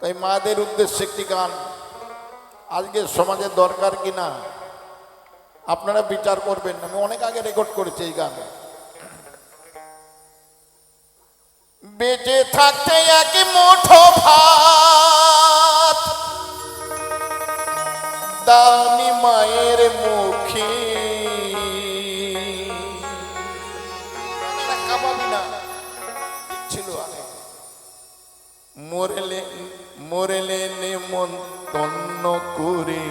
তাই মাদের উদ্দেশ্যে একটি গান। আজকে সমাজে দরকার কি না আপনারা বিচার করবেন। আমি অনেক আগে রেকর্ড করেছি এই গান। বেঁচে থাকতে এক মুঠো ভাত। মরেলে নেমন্তন্ন করে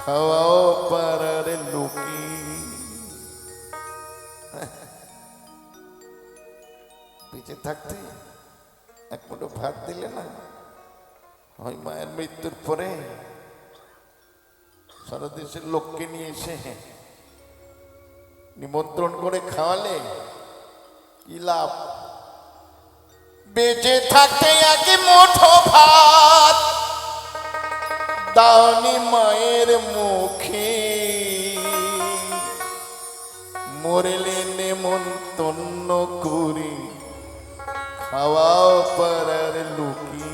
খাওয়াও পারার লোকি। বেঁচে থাকতে এক মুঠো ভাত দিলে না ওই মায়ের মৃত্যুর পরে সারা দেশের লোককে নিয়ে এসে নিমন্ত্রণ করে খাওয়ালে কি লাভ? বেঁচে থাকতে এক মুঠো ভাত। দাওনি মায়ের মুখে। মরেলে নেমন্তন্ন করে খাওয়াও পারার লুকি।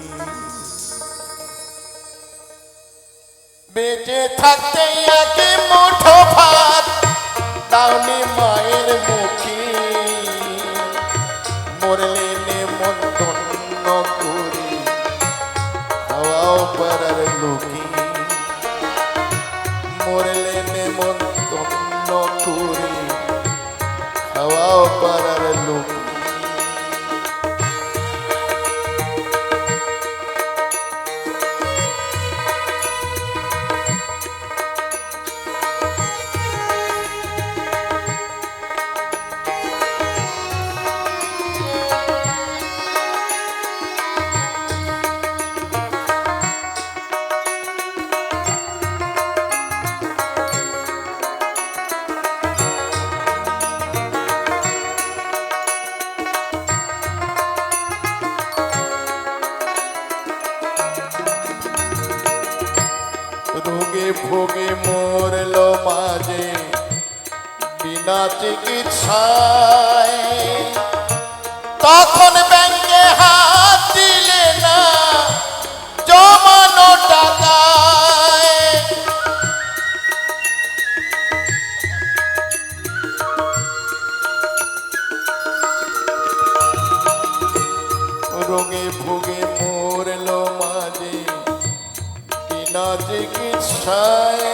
বেঁচে থাকতে এক মরলে নেমন্তন্ন করি খাওয়াও পারার লুকি বিনা চিকিৎসায়। তখন ব্যাংকে হাত দিলে না, জমানো টাকায়। রোগে ভোগে মরল মাঝে, বিনা চিকিৎসায়।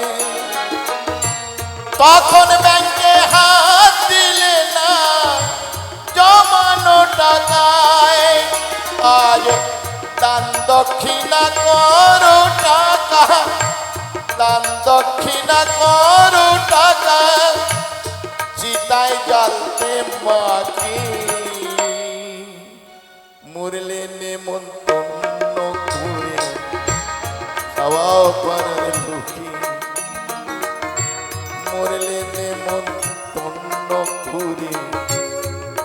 তখন ব্যাংকে মাকে মুরলে নেমন্তন্ন করে খাওয়াও পারার লুকি। মুরলে নেমন্তন্ন করে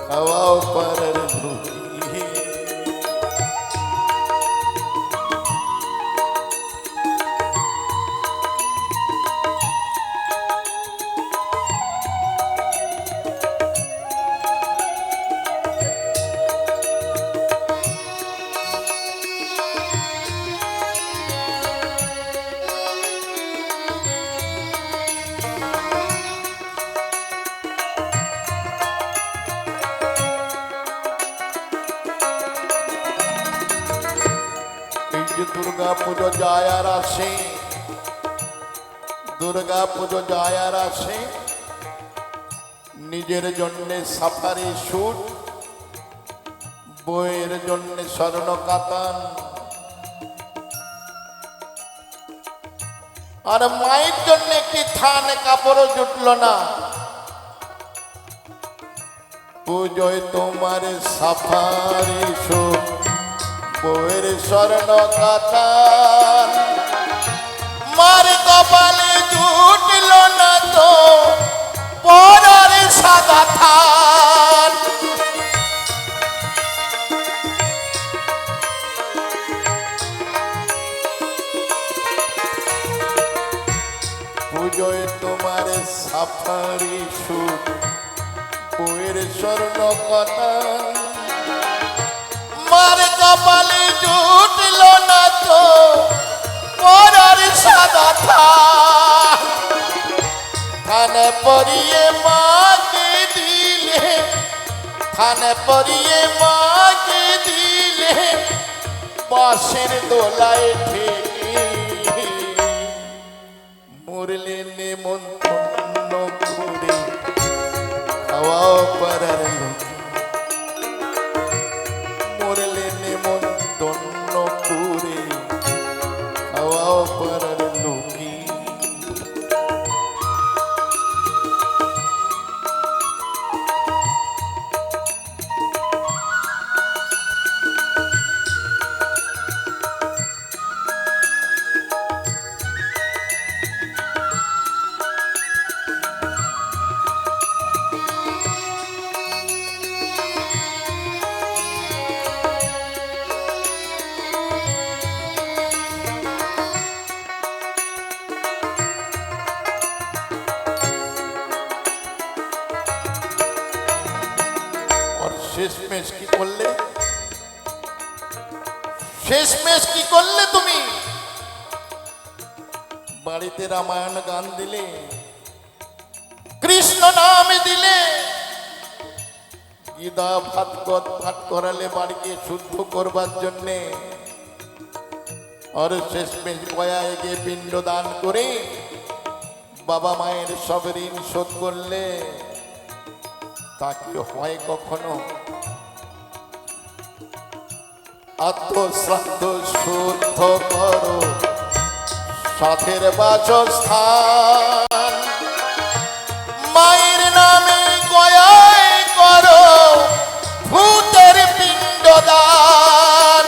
খাওয়াও পারার লুকি। যে দুর্গা পুজো যায় আর আসে দুর্গা পুজো যায় আসে নিজের জন্যে সাফারি স্যুট বইয়ের জন্যে স্বর্ণ কাতান আর মায়ের জন্য একটি থান কাপড়ও জুটল না পুজোয় তোমার সাফারি স্যুট বইয়ের স্বর্ণ কাতান মার কপালে জুটল না তো পরার সাদা থান। পুজোয় তোমার সাফারি সুট বইয়ের স্বর্ণ কাতান তোমার কপালে জুটল না তো, পরার সাদা থানে পরিয়ে মাকে দিলে, থানে পরিয়ে মাকে দিলে, বাঁশের দোলায় শেষমেশ কি করলে? শেষমেশ কি করলে তুমি? বাড়িতে রামায়ণ গান দিলে, কৃষ্ণ নাম দিলে, গীতা ভাত গদ ভাত করালে বাড়িকে শুদ্ধ করবার জন্যে। আর শেষমেশ বয়া এগিয়ে পিণ্ড দান করে বাবা মায়ের সব ঋণ শোধ করলে, তা হয় কখনো? আত্মশ্রাদ্ধ শুদ্ধ করো। সাথের বাসস্থান। মায়ের নামে গয়ায় করো। ভূতের পিণ্ডদান।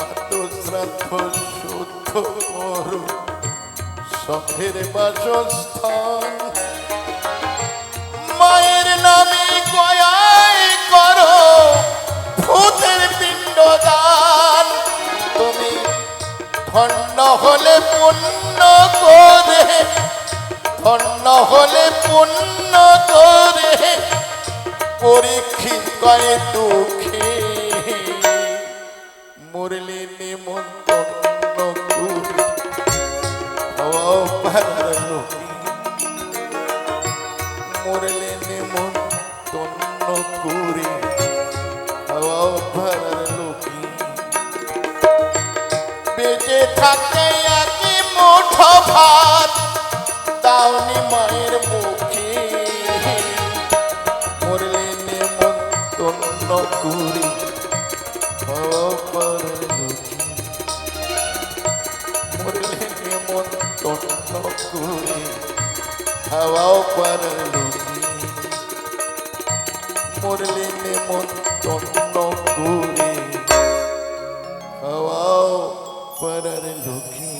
আত্মশ্রাদ্ধ শুদ্ধ করো। সখের বাসস্থান। মায়ের নামে গয়ায় করো, ভূতের পিণ্ড পিণ্ডদান। তুমি ধন্য হলে পুণ্য করে, ধন্য হলে পুণ্য করে। পরীক্ষিত করে দুঃখী করি অপর দুঃখী মরলে এমন তন্ন করি হওয়াও পর দুঃখী মরলে এমন তন্ন করি হওয়াও পর দুঃখী